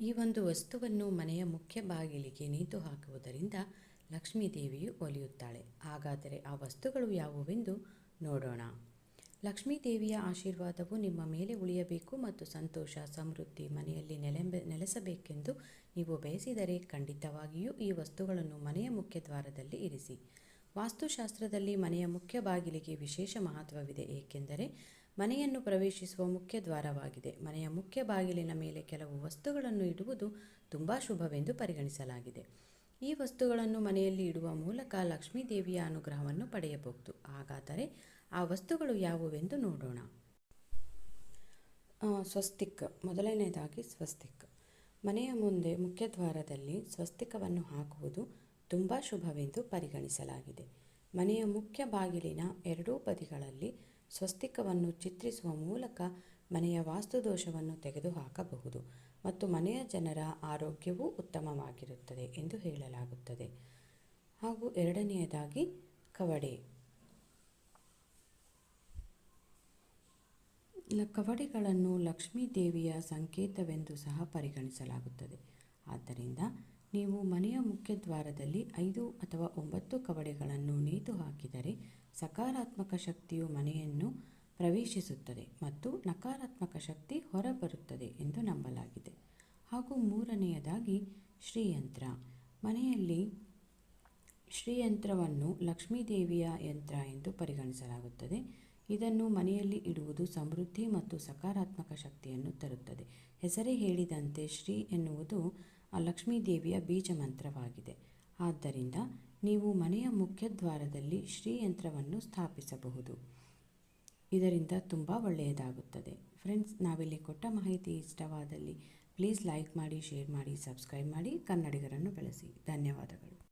ಈ ಒಂದು ವಸ್ತುವನ್ನು ಮನೆಯ ಮುಖ್ಯ ಬಾಗಿಲಿಗೆ ನೇತು ಹಾಕುವುದರಿಂದ ಲಕ್ಷ್ಮೀ ದೇವಿಯು ಒಲಿಯುತ್ತಾಳೆ. ಹಾಗಾದರೆ ಆ ವಸ್ತುಗಳು ಯಾವುವೆಂದು ನೋಡೋಣ. ಲಕ್ಷ್ಮೀ ದೇವಿಯ ಆಶೀರ್ವಾದವು ನಿಮ್ಮ ಮೇಲೆ ಉಳಿಯಬೇಕು ಮತ್ತು ಸಂತೋಷ, ಸಮೃದ್ಧಿ ಮನೆಯಲ್ಲಿ ನೆಲೆಂಬೆ, ನೆಲೆಸಬೇಕೆಂದು ನೀವು ಬಯಸಿದರೆ ಖಂಡಿತವಾಗಿಯೂ ಈ ವಸ್ತುಗಳನ್ನು ಮನೆಯ ಮುಖ್ಯ ದ್ವಾರದಲ್ಲಿ ಇರಿಸಿ. ವಾಸ್ತುಶಾಸ್ತ್ರದಲ್ಲಿ ಮನೆಯ ಮುಖ್ಯ ಬಾಗಿಲಿಗೆ ವಿಶೇಷ ಮಹತ್ವವಿದೆ, ಏಕೆಂದರೆ ಮನೆಯನ್ನು ಪ್ರವೇಶಿಸುವ ಮುಖ್ಯ ದ್ವಾರವಾಗಿದೆ. ಮನೆಯ ಮುಖ್ಯ ಬಾಗಿಲಿನ ಮೇಲೆ ಕೆಲವು ವಸ್ತುಗಳನ್ನು ಇಡುವುದು ತುಂಬ ಶುಭವೆಂದು ಪರಿಗಣಿಸಲಾಗಿದೆ. ಈ ವಸ್ತುಗಳನ್ನು ಮನೆಯಲ್ಲಿ ಇಡುವ ಮೂಲಕ ಲಕ್ಷ್ಮೀ ದೇವಿಯ ಅನುಗ್ರಹವನ್ನು ಪಡೆಯಬಹುದು. ಹಾಗಾದರೆ ಆ ವಸ್ತುಗಳು ಯಾವುವೆಂದು ನೋಡೋಣ. ಸ್ವಸ್ತಿಕ್. ಮೊದಲನೆಯದಾಗಿ ಸ್ವಸ್ತಿಕ್. ಮನೆಯ ಮುಂದೆ ಮುಖ್ಯ ದ್ವಾರದಲ್ಲಿ ಸ್ವಸ್ತಿಕವನ್ನು ಹಾಕುವುದು ತುಂಬ ಶುಭವೆಂದು ಪರಿಗಣಿಸಲಾಗಿದೆ. ಮನೆಯ ಮುಖ್ಯ ಬಾಗಿಲಿನ ಎರಡೂ ಬದಿಗಳಲ್ಲಿ ಸ್ವಸ್ತಿಕವನ್ನು ಚಿತ್ರಿಸುವ ಮೂಲಕ ಮನೆಯ ವಾಸ್ತುದೋಷವನ್ನು ತೆಗೆದುಹಾಕಬಹುದು ಮತ್ತು ಮನೆಯ ಜನರ ಆರೋಗ್ಯವೂ ಉತ್ತಮವಾಗಿರುತ್ತದೆ ಎಂದು ಹೇಳಲಾಗುತ್ತದೆ. ಹಾಗೂ ಎರಡನೆಯದಾಗಿ ಕವಡೆ. ಕವಡೆಗಳನ್ನು ಲಕ್ಷ್ಮೀ ದೇವಿಯ ಸಂಕೇತವೆಂದು ಸಹ ಪರಿಗಣಿಸಲಾಗುತ್ತದೆ. ಆದ್ದರಿಂದ ನೀವು ಮನೆಯ ಮುಖ್ಯ ದ್ವಾರದಲ್ಲಿ ಐದು ಅಥವಾ ಒಂಬತ್ತು ಕವಡೆಗಳನ್ನು ನೇತು ಹಾಕಿದರೆ ಸಕಾರಾತ್ಮಕ ಶಕ್ತಿಯು ಮನೆಯನ್ನು ಪ್ರವೇಶಿಸುತ್ತದೆ ಮತ್ತು ನಕಾರಾತ್ಮಕ ಶಕ್ತಿ ಹೊರಬರುತ್ತದೆ ಎಂದು ನಂಬಲಾಗಿದೆ. ಹಾಗೂ ಮೂರನೆಯದಾಗಿ ಶ್ರೀಯಂತ್ರ. ಮನೆಯಲ್ಲಿ ಶ್ರೀಯಂತ್ರವನ್ನು ಲಕ್ಷ್ಮೀದೇವಿಯ ಯಂತ್ರ ಎಂದು ಪರಿಗಣಿಸಲಾಗುತ್ತದೆ. ಇದನ್ನು ಮನೆಯಲ್ಲಿ ಇಡುವುದು ಸಮೃದ್ಧಿ ಮತ್ತು ಸಕಾರಾತ್ಮಕ ಶಕ್ತಿಯನ್ನು ತರುತ್ತದೆ. ಹೆಸರೇ ಹೇಳಿದಂತೆ ಶ್ರೀ ಎನ್ನುವುದು ಆ ಲಕ್ಷ್ಮೀ ದೇವಿಯ ಬೀಜ ಮಂತ್ರವಾಗಿದೆ ಆದ್ದರಿಂದ ನೀವು ಮನೆಯ ಮುಖ್ಯ ದ್ವಾರದಲ್ಲಿ ಶ್ರೀ ಯಂತ್ರವನ್ನು ಸ್ಥಾಪಿಸಬಹುದು. ಇದರಿಂದ ತುಂಬ ಒಳ್ಳೆಯದಾಗುತ್ತದೆ. ಫ್ರೆಂಡ್ಸ್, ನಾವಿಲ್ಲಿ ಕೊಟ್ಟ ಮಾಹಿತಿ ಇಷ್ಟವಾದಲ್ಲಿ ಪ್ಲೀಸ್ ಲೈಕ್ ಮಾಡಿ, ಶೇರ್ ಮಾಡಿ, ಸಬ್ಸ್ಕ್ರೈಬ್ ಮಾಡಿ. ಕನ್ನಡಿಗರನ್ನು ಬೆಳೆಸಿ. ಧನ್ಯವಾದಗಳು.